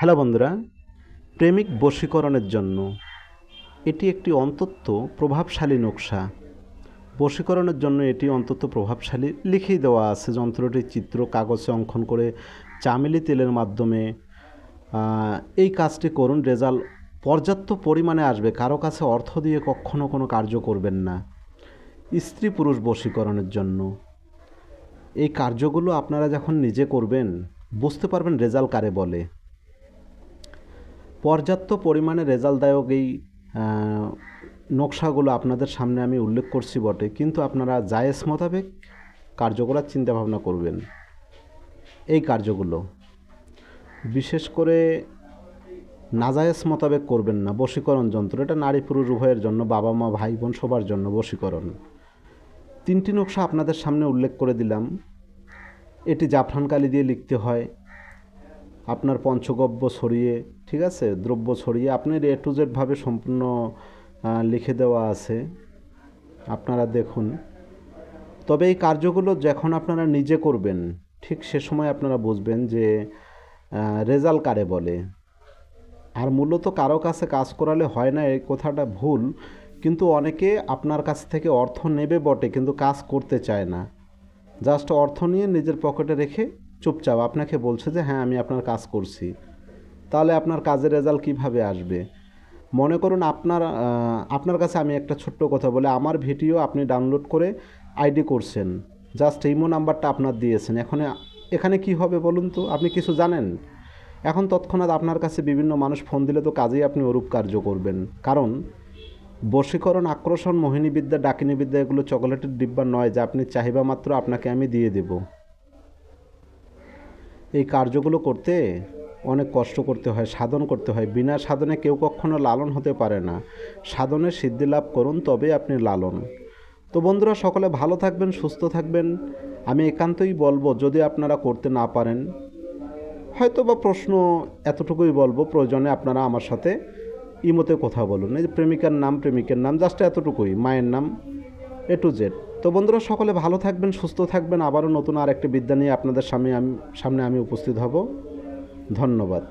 Hello বন্ধুরা, প্রেমিক বশীকরণের জন্য এটি একটি অন্তত প্রভাবশালী নকশা। বশীকরণের জন্য এটি অন্তত প্রভাবশালী লিখেই দেওয়া আছে যন্ত্রটির চিত্র, কাগজে অঙ্কন করে চামেলি তেলের মাধ্যমে। এই কাজটি করুন, রেজাল্ট পর্যাপ্ত পরিমাণে আসবে, কারও কাছে অর্থ দিয়ে কখনো কোনো কার্য করবেন না। স্ত্রী পুরুষ বশীকরণের জন্য। এই কার্যগুলো আপনারা যখন নিজে করবেন, বুঝতে পারবেন রেজাল্ট কারে বলে। পর্যাপ্ত পরিমাণে রেজাল্টদায়ক এই নকশাগুলো আপনাদের সামনে আমি উল্লেখ করছি বটে। কিন্তু আপনারা জায়েজ মোতাবেক কার্য করার চিন্তাভাবনা করবেন। এই কার্যগুলো বিশেষ করে নাজায়েজ মোতাবেক করবেন না, বশীকরণ যন্ত্র। এটা নারী পুরুষ উভয়ের জন্য, বাবা মা ভাই বোন সবার জন্য বশীকরণ। তিনটি নকশা আপনাদের সামনে উল্লেখ করে দিলাম। এটি জাফরান কালি দিয়ে লিখতে হয়। আপনার পঞ্চগব্য ছড়িয়ে, ঠিক আছে? দ্রব্য ছড়িয়ে আপনার এ টু জেডভাবে সম্পূর্ণ লিখে দেওয়া আছে। আপনারা দেখুন। তবে এই কার্যগুলো যখন আপনারা নিজে করবেন, ঠিক সে সময় আপনারা বুঝবেন যে রেজাল্ট কারে বলে। আর মূলত কারও কাছে কাজ করালে হয় না, এই কথাটা ভুল। কিন্তু অনেকে আপনার কাছ থেকে অর্থ নেবে বটে, কিন্তু কাজ করতে চায় না। জাস্ট অর্থ নিয়ে নিজের পকেটে রেখে চুপচাপ আপনাকে বলছে যে হ্যাঁ আমি আপনার কাজ করছি। তাহলে আপনার কাজের রেজাল্ট কীভাবে আসবে? মনে করুন আপনার আপনার কাছে আমি একটা ছোট্ট কথা বলে। আমার ভিডিও আপনি ডাউনলোড করে আইডি করছেন। জাস্ট ইমো নাম্বারটা আপনার দিয়েছেন। এখন, এখানে কি হবে বলুন তো? আপনি কিছু জানেন? এখন তৎক্ষণাৎ আপনার কাছে বিভিন্ন মানুষ ফোন দিলে তো কাজেই আপনি ওরূপ কার্য করবেন। কারণ, বশীকরণ আকর্ষণ মোহিনী বিদ্যা ডাকিনী বিদ্যা এগুলো চকোলেটের ডিব্বা নয় যা, আপনি চাহিবা মাত্র আপনাকে আমি দিয়ে দেব। এই কার্যগুলো করতে অনেক কষ্ট করতে হয়, সাধন করতে হয়। বিনা সাধনে কেউ কখনো লালন হতে পারে না। সাধনে সিদ্ধি লাভ করুন তবে আপনি লালন। তো বন্ধুরা, সকলে ভালো থাকবেন, সুস্থ থাকবেন। আমি একান্তই বলব, যদি আপনারা করতে না পারেন হয়তো বা প্রশ্ন এতটুকুই বলব, প্রয়োজনে আপনারা আমার সাথে ইমোতে কথা বলুন। এই যে প্রেমিকার নাম, প্রেমিকের নাম, জাস্ট এতটুকুই। মায়ের নাম, এ টু জেড। তো বন্ধুরা, সকলে ভালো থাকবেন, সুস্থ থাকবেন। আবারও নতুন আর একটি বিদ্যা নিয়ে আপনাদের সামনে আমি সামনে আমি উপস্থিত হব। ধন্যবাদ।